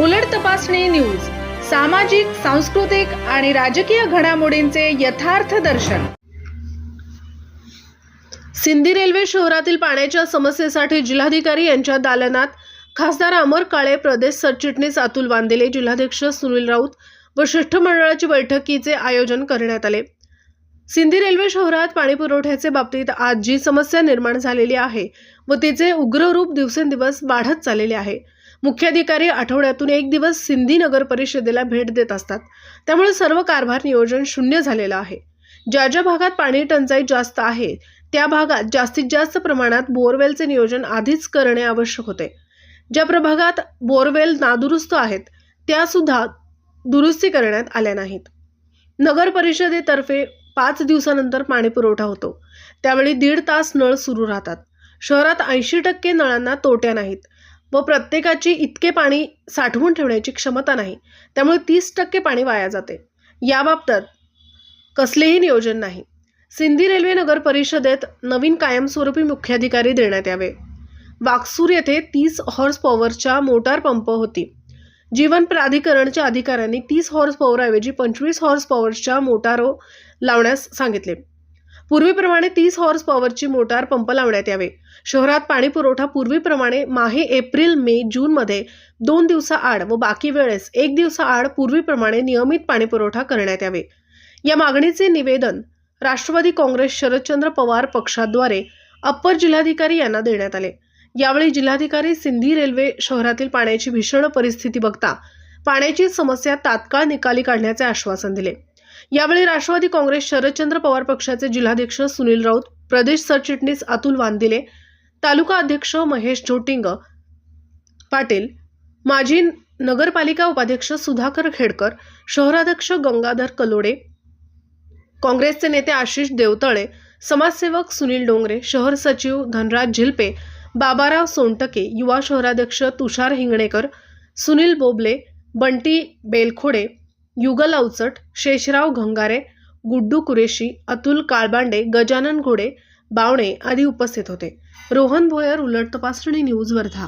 उलट तपासणी न्यूज सामाजिक सांस्कृतिक आणि राजकीय घडामोडींचे यथार्थ दर्शन. सिंधी रेल्वे शहरातील पाण्याच्या समस्येसाठी जिल्हाधिकारी यांच्या दालनात खासदार अमर काळे प्रदेश सरचिटणीस अतुल वांदेले जिल्हाध्यक्ष सुनील राऊत व शिष्टमंडळाची बैठकीचे आयोजन करण्यात आले. सिंधी रेल्वे शहरात पाणी पुरवठ्याचे बाबतीत आज जी समस्या निर्माण झालेली आहे व तिचे उग्र रूप दिवसेंदिवस वाढत चाललेले आहे. मुख्याधिकारी आठवड्यातून एक दिवस सिंधी नगर परिषदेला भेट देत असतात. त्यामुळे सर्व कारभार नियोजन शून्य झालेलं आहे. ज्या ज्या भागात पाणी टंचाई जास्त आहे त्या भागात जास्तीत जास्त प्रमाणात बोरवेलचे नियोजन आधीच करणे आवश्यक होते. ज्या प्रभागात बोरवेल नादुरुस्त आहेत त्यासुद्धा दुरुस्ती करण्यात आल्या नाहीत. नगर परिषदेतर्फे पाच दिवसानंतर पाणी पुरवठा होतो. त्यावेळी दीड तास नळ सुरू राहतात. शहरात ऐंशी टक्के नळांना तोट्या नाहीत. व प्रत्येकाची इतके पाणी साठवून ठेवण्याची क्षमता नाही त्यामुळे तीस टक्के पाणी वाया जाते. याबाबत कसलेही नियोजन नाही. सिंधी रेल्वे नगर परिषदेत नवीन कायमस्वरूपी मुख्याधिकारी देण्यात यावे. वाकसूर येथे तीस हॉर्स पॉवरच्या मोटार पंप होती. जीवन प्राधिकरणच्या अधिकाऱ्यांनी तीस हॉर्स पॉवरऐवजी पंचवीस हॉर्स पॉवरच्या मोटारो लावण्यास सांगितले. पूर्वीप्रमाणे तीस हॉर्स पॉवरची मोटार पंप लावण्यात यावे. शहरात पाणी पुरवठा पूर्वीप्रमाणे माहे एप्रिल मे जूनमध्ये दोन दिवसाआड व बाकी वेळेस एक दिवसाआड पूर्वीप्रमाणे नियमित पाणी पुरवठा करण्यात यावे. या मागणीचे निवेदन राष्ट्रवादी काँग्रेस शरदचंद्र पवार पक्षाद्वारे अप्पर जिल्हाधिकारी यांना देण्यात आले. यावेळी जिल्हाधिकारी सिंधी रेल्वे शहरातील पाण्याची भीषण परिस्थिती बघता पाण्याची समस्या तात्काळ निकाली काढण्याचे आश्वासन दिले. यावेळी राष्ट्रवादी काँग्रेस शरदचंद्र पवार पक्षाचे जिल्हाध्यक्ष सुनील राऊत प्रदेश सरचिटणीस अतुल वांदिले तालुका अध्यक्ष महेश झोटिंग पाटील माजी नगरपालिका उपाध्यक्ष सुधाकर खेडकर शहराध्यक्ष गंगाधर कलोडे काँग्रेसचे नेते आशिष देवतळे समाजसेवक सुनील डोंगरे शहर सचिव धनराज झिलपे बाबाराव सोनटके युवा शहराध्यक्ष तुषार हिंगणेकर सुनील बोबले बंटी बेलखोडे युगल अवचट शेषराव घंगारे गुड्डू कुरेशी अतुल काळबांडे गजानन घोडे बावणे आदी उपस्थित होते. रोहन भोयर उलट तपासणी न्यूज वर्धा